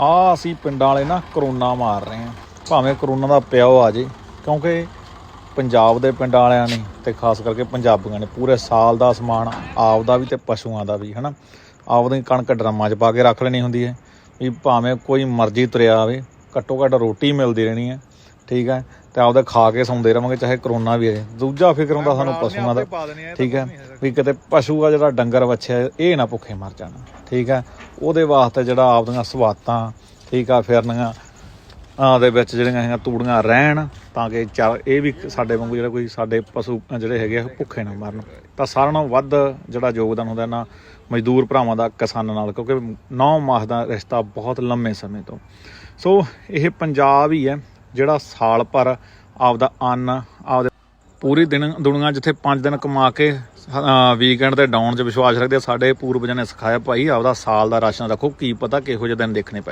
ਆ ਅਸੀਂ ਪਿੰਡਾਂ ਵਾਲੇ ਨਾ ਕਰੋਨਾ ਮਾਰ ਰਹੇ ਆ ਭਾਵੇਂ ਕਰੋਨਾ ਦਾ ਪਿਓ ਆ ਜੇ, ਕਿਉਂਕਿ ਪੰਜਾਬ ਦੇ ਪਿੰਡਾਂ ਵਾਲਿਆਂ ਨੇ ਤੇ ਖਾਸ ਕਰਕੇ ਪੰਜਾਬੀਆਂ ਨੇ ਪੂਰੇ ਸਾਲ ਦਾ ਸਮਾਨ ਆਪਦਾ ਵੀ ਤੇ ਪਸ਼ੂਆਂ ਦਾ ਵੀ, ਹਨਾ? ਆਪਦੀ ਕਣਕ ਡਰਮਾਂ 'ਚ ਪਾ ਕੇ ਰੱਖ ਲੈਣੀ ਹੁੰਦੀ ਹੈ ਵੀ ਭਾਵੇਂ ਕੋਈ ਮਰਜ਼ੀ ਤੁਰਿਆ ਆਵੇ, ਘੱਟੋ ਘੱਟ ਰੋਟੀ ਮਿਲਦੀ ਰਹਿਣੀ ਹੈ। ਠੀਕ ਹੈ ਤੇ ਆਪਦਾ ਖਾ ਕੇ ਸੌਂਦੇ ਰਵਾਂਗੇ ਚਾਹੇ ਕਰੋਨਾ ਵੀ ਆਏ। ਦੂਜਾ ਫਿਕਰ ਹੁੰਦਾ ਸਾਨੂੰ ਪਸ਼ੂਆਂ ਦਾ। ਠੀਕ ਹੈ ਵੀ ਕਿਤੇ ਪਸ਼ੂ ਆ ਜਿਹੜਾ ਡੰਗਰ ਵੱਛਿਆ ਇਹ ਨਾ ਭੁੱਖੇ ਮਰ ਜਾਣ। ਠੀਕ ਹੈ ਉਹਦੇ ਵਾਸਤੇ ਜਿਹੜਾ ਆਪਦੀਆਂ ਸਵਾਤਾਂ ਠੀਕ ਆ ਫਿਰਨੀਆਂ ਆ ਦੇ ਵਿੱਚ ਜਿਹੜੀਆਂ ਹੈਗੀਆਂ ਤੂੜੀਆਂ ਰਹਿਣ ਤਾਂ ਕਿ ਇਹ ਵੀ ਸਾਡੇ ਵਾਂਗੂ ਜਿਹੜਾ ਕੋਈ ਸਾਡੇ ਪਸ਼ੂ ਜਿਹੜੇ ਹੈਗੇ ਆ ਭੁੱਖੇ ਨਾ ਮਰਨ। ਤਾਂ ਸਾਰਿਆਂ ਨਾਲੋਂ ਵੱਧ ਜਿਹੜਾ ਯੋਗਦਾਨ ਹੁੰਦਾ ਨਾ ਮਜ਼ਦੂਰ ਭਰਾਵਾਂ ਦਾ ਕਿਸਾਨਾਂ ਨਾਲ ਕਿਉਂਕਿ 9 ਮਾਸ ਦਾ ਰਿਸ਼ਤਾ ਬਹੁਤ ਲੰਮੇ ਸਮੇਂ ਤੋਂ। ਸੋ ਇਹ ਪੰਜਾਬ ਹੀ ਹੈ। ਜਿਹੜਾ ਸਾਲ ਭਰ ਆਪਦਾ ਅੰਨ, ਆਪਦੇ ਪੂਰੀ ਦਿਨ ਦੁਨੀਆ ਜਿੱਥੇ 5 ਦਿਨ ਕਮਾ ਕੇ ਵੀਕਐਂਡ ਤੇ ਡਾਊਨ 'ਚ ਵਿਸ਼ਵਾਸ ਰੱਖਦੇ ਸਾਡੇ ਪੂਰਵਜਾਂ ਨੇ ਸਿਖਾਇਆ, ਭਾਈ ਆਪਦਾ ਸਾਲ ਦਾ ਰਾਸ਼ਨ ਰੱਖੋ, ਕੀ ਪਤਾ ਕਿਹੋ ਜਿਹੇ ਦਿਨ ਦੇਖਣੇ ਪਏ